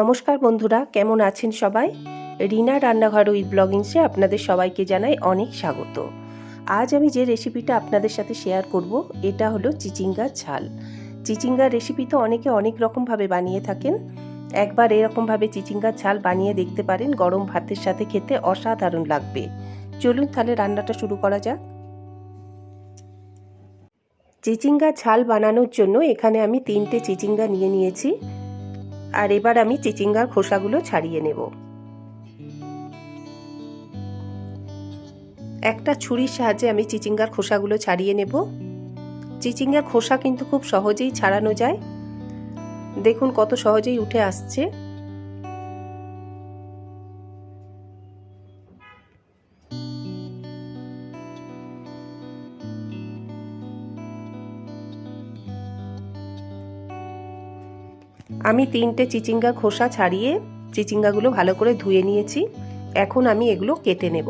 নমস্কার বন্ধুরা, কেমন আছেন সবাই? রিনা রান্নাঘর উইথ ব্লগিংসে আপনাদের সবাইকে জানাই অনেক স্বাগত। আজ আমি যে রেসিপিটা আপনাদের সাথে শেয়ার করব, এটা হলো চিচিঙ্গার ঝাল। চিচিঙ্গার রেসিপি তো অনেকে অনেক রকমভাবে বানিয়ে থাকেন। একবার এরকমভাবে চিচিঙ্গার ঝাল বানিয়ে দেখতে পারেন, গরম ভাতের সাথে খেতে অসাধারণ লাগবে। চলুন তাহলে রান্নাটা শুরু করা যাক। চিচিঙ্গার ঝাল বানানোর জন্য এখানে আমি তিনটে চিচিঙ্গা নিয়ে নিয়েছি। আর এবার আমি চিচিঙ্গার খোসাগুলো ছাড়িয়ে নেব। একটা ছুরির সাহায্যে আমি চিচিঙ্গার খোসাগুলো ছাড়িয়ে নেব। চিচিঙ্গার খোসা কিন্তু খুব সহজেই ছাড়ানো যায়। দেখুন কত সহজেই উঠে আসছে। আমি তিনটে চিচিঙ্গা খোসা ছাড়িয়ে চিচিঙ্গাগুলো ভালো করে ধুয়ে নিয়েছি। এখন আমি এগুলো কেটে নেব।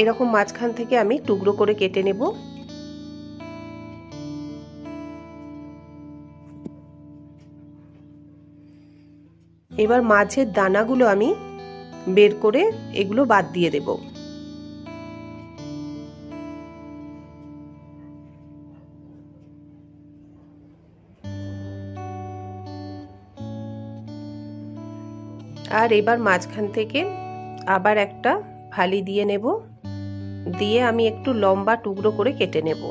এরকম মাঝখান থেকে আমি টুকরো করে কেটে নেব। এবার মাছের দানাগুলো আমি বের করে এগুলো বাদ দিয়ে দেব। আর এবার মাঝখান থেকে আবার একটা ফালি দিয়ে নেব। দিয়ে আমি একটু লম্বা টুকরো করে কেটে নেব।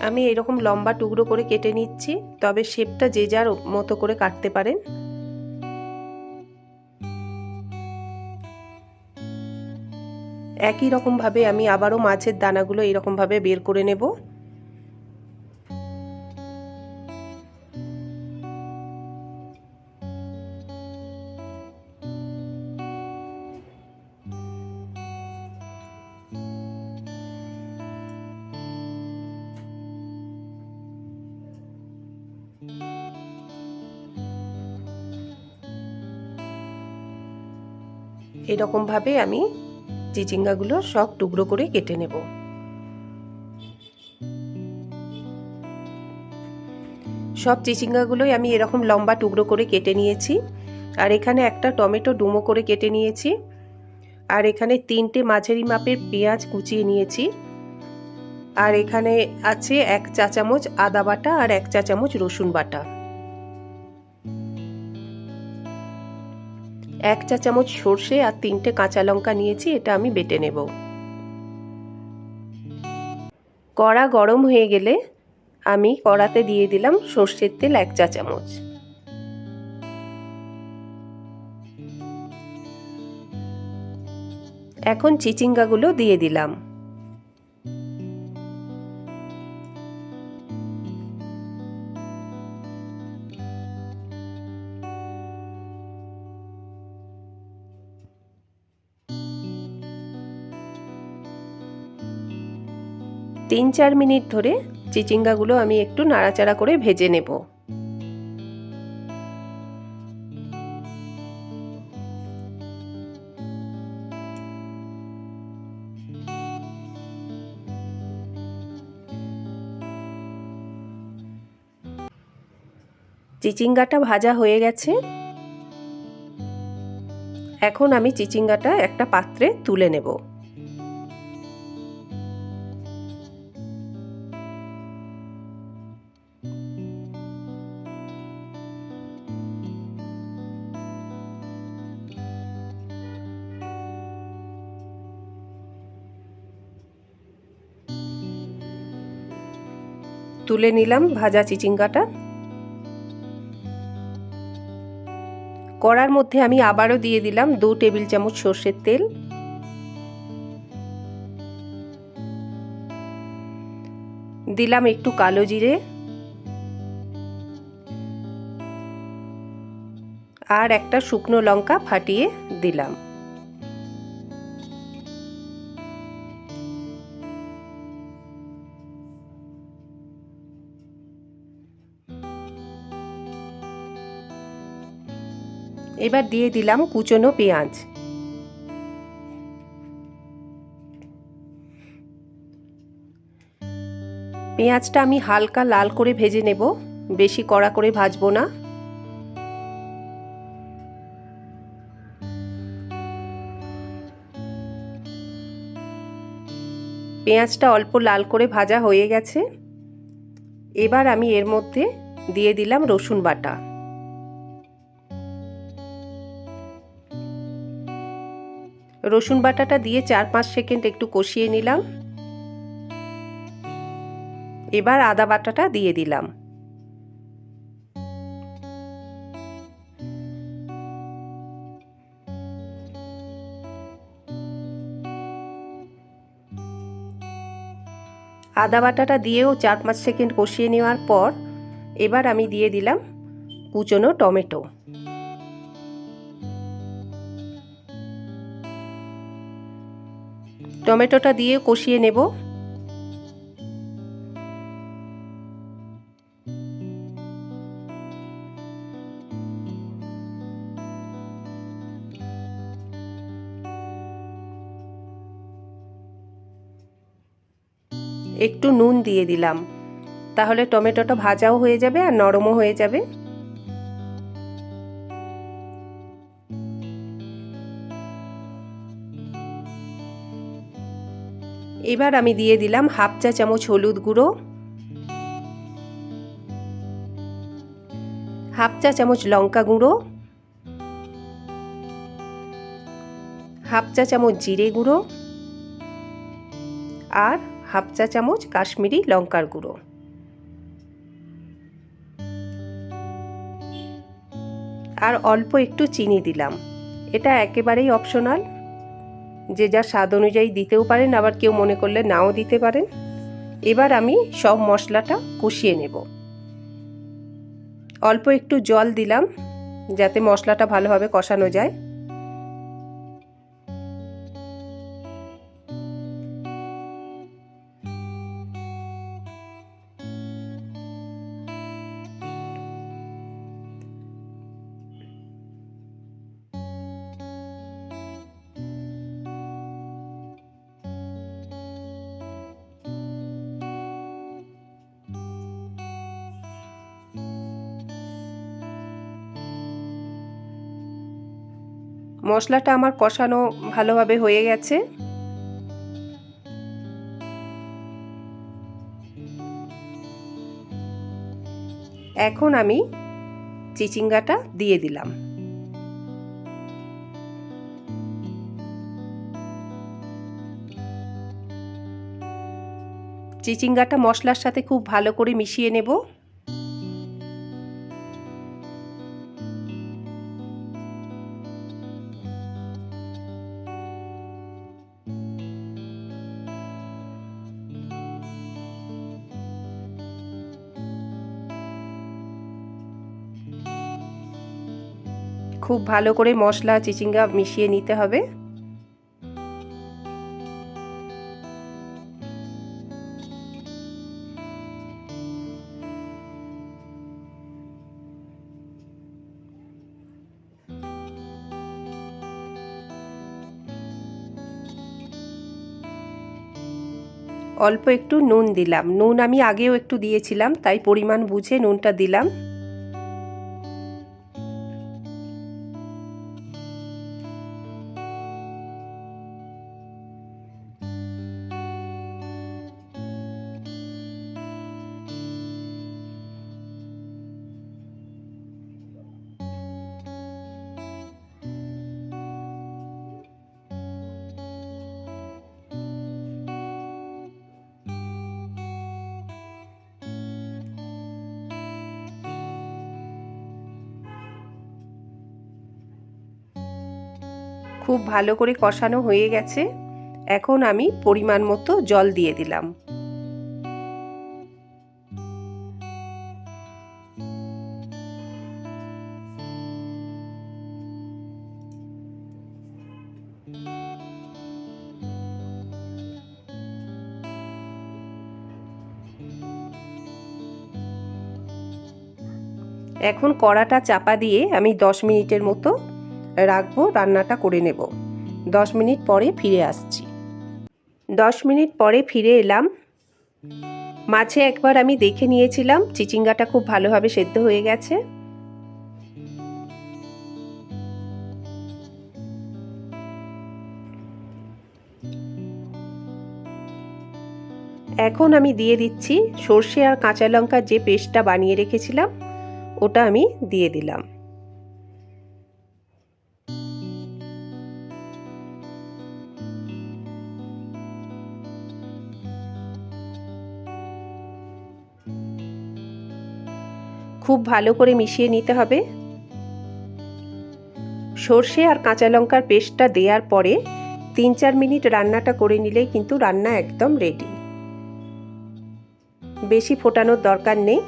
আমি এরকম লম্বা টুকরো করে কেটে নিচ্ছি, তবে শেপটা যে যার মতো করে কাটতে পারেন। একই রকমভাবে আমি আবারও মাছের দানাগুলো এরকমভাবে বের করে নেব। এরকমভাবে আমি চিচিঙ্গাগুলো সব টুকরো করে কেটে নেব। সব চিচিঙ্গাগুলোই আমি এরকম লম্বা টুকরো করে কেটে নিয়েছি। আর এখানে একটা টমেটো ডুমো করে কেটে নিয়েছি। আর এখানে তিনটে মাঝারি মাপের পেঁয়াজ কুচিয়ে নিয়েছি। আর এখানে আছে এক চা চামচ আদা বাটা আর এক চা চামচ রসুন বাটা। এক চা চামচ সর্ষে আর তিনটে কাঁচা লঙ্কা নিয়েছি, এটা আমি বেটে নেব। কড়া গরম হয়ে গেলে আমি কড়াতে দিয়ে দিলাম সর্ষের তেল এক চা চামচ। এখন চিচিঙ্গাগুলো দিয়ে দিলাম। তিন চার মিনিট ধরে চিচিঙ্গাগুলো আমি একটু নাড়াচাড়া করে ভেজে নেব। চিচিঙ্গাটা ভাজা হয়ে গেছে। এখন আমি চিচিঙ্গাটা একটা পাত্রে তুলে নেব। তুলে নিলাম ভাজা চিচিঙ্গাটা। কড়ার মধ্যে আমি আবারও দিয়ে দিলাম দু টেবিল চামচ সর্ষের তেল। দিলাম একটু কালো জিরে। আর একটা শুকনো লঙ্কা ফাটিয়ে দিলাম। এবার দিয়ে দিলাম কুচনো পেঁয়াজ। পেঁয়াজটা আমি হালকা লাল করে ভেজে নেব, বেশি কড়া করে ভাজবো না। পেঁয়াজটা অল্প লাল করে ভাজা হয়ে গেছে। এবার আমি এর মধ্যে দিয়ে দিলাম রসুন বাটা। রসুন বাটাটা দিয়ে চার পাঁচ সেকেন্ড একটু কষিয়ে নিলাম। এবার আদা বাটাটা দিয়ে দিলাম। আদা বাটাটা দিয়েও চার পাঁচ সেকেন্ড কষিয়ে নেওয়ার পর এবার আমি দিয়ে দিলাম কুচনো টমেটো। টমেটোটা দিয়ে কষিয়ে নেব। একটু নুন দিয়ে দিলাম। তাহলে টমেটোটা ভাজাও হয়ে যাবে আর নরমও হয়ে যাবে। এবার আমি দিয়ে দিলাম হাফ চা চামচ হলুদ গুঁড়ো, হাফ চা চামচ লঙ্কা গুঁড়ো, হাফ চা চামচ জিরে গুঁড়ো আর হাফ চা চামচ কাশ্মীরি লঙ্কার গুঁড়ো। আর অল্প একটু চিনি দিলাম। এটা একেবারেই অপশনাল যে যা স্বাদ অনুযায়ী দিতেও পারেন, আবার কেউ মনে করলে নাও দিতে পারেন। এবার আমি সব মশলাটা কষিয়ে নেব। অল্প একটু জল দিলাম, যাতে মশলাটা ভালোভাবে কষানো যায়। মশলাটা আমার কষানো ভালোভাবে হয়ে গেছে। এখন আমি চিচিঙ্গাটা দিয়ে দিলাম। চিচিঙ্গাটা মশলার সাথে খুব ভালো করে মিশিয়ে নেব। খুব ভালো করে মশলা, চিচিঙ্গা মিশিয়ে নিতে হবে। অল্প একটু নুন দিলাম। নুন আমি আগেও একটু দিয়েছিলাম, তাই পরিমাণ বুঝে নুনটা দিলাম। খুব ভালো করে কষানো হয়ে গেছে। এখন আমি পরিমাণ মতো জল দিয়ে দিলাম। এখন কড়াটা চাপা দিয়ে আমি দশ মিনিটের মতো রাখব, রান্নাটা করে নেব। দশ মিনিট পরে ফিরে আসছি। দশ মিনিট পরে ফিরে এলাম। মাঝে একবার আমি দেখে নিয়েছিলাম, চিচিঙ্গাটা খুব ভালোভাবে সেদ্ধ হয়ে গেছে। এখন আমি দিয়ে দিচ্ছি সর্ষে আর কাঁচা লঙ্কার যে পেস্টটা বানিয়ে রেখেছিলাম, ওটা আমি দিয়ে দিলাম। খুব ভালো করে মিশিয়ে নিতে হবে। সর্ষে আর কাঁচা লঙ্কার পেস্টটা দেওয়ার পরে তিন চার মিনিট রান্নাটা করে নিলেই কিন্তু রান্না একদম রেডি বেশি ফোটানোর দরকার নেই।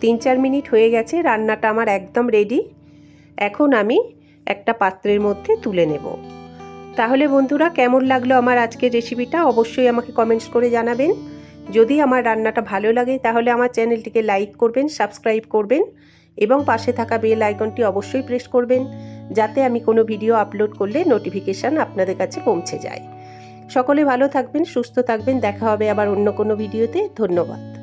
তিন চার মিনিট হয়ে গেছে, রান্নাটা আমার একদম রেডি এখন আমি একটা পাত্রের মধ্যে তুলে নেব। তাহলে বন্ধুরা, কেমন লাগল আমার আজকের রেসিপিটা অবশ্যই আমাকে কমেন্টস করে জানাবেন। যদি আমার রান্নাটা ভালো লাগে, তাহলে আমার চ্যানেলটিকে লাইক করবেন, সাবস্ক্রাইব করবেন এবং পাশে থাকা বেল আইকনটি অবশ্যই প্রেস করবেন, যাতে আমি কোনো ভিডিও আপলোড করলে নোটিফিকেশান আপনাদের কাছে পৌঁছে যায়। সকলে ভালো থাকবেন, সুস্থ থাকবেন, দেখা হবে আবার অন্য কোনো ভিডিওতে। ধন্যবাদ।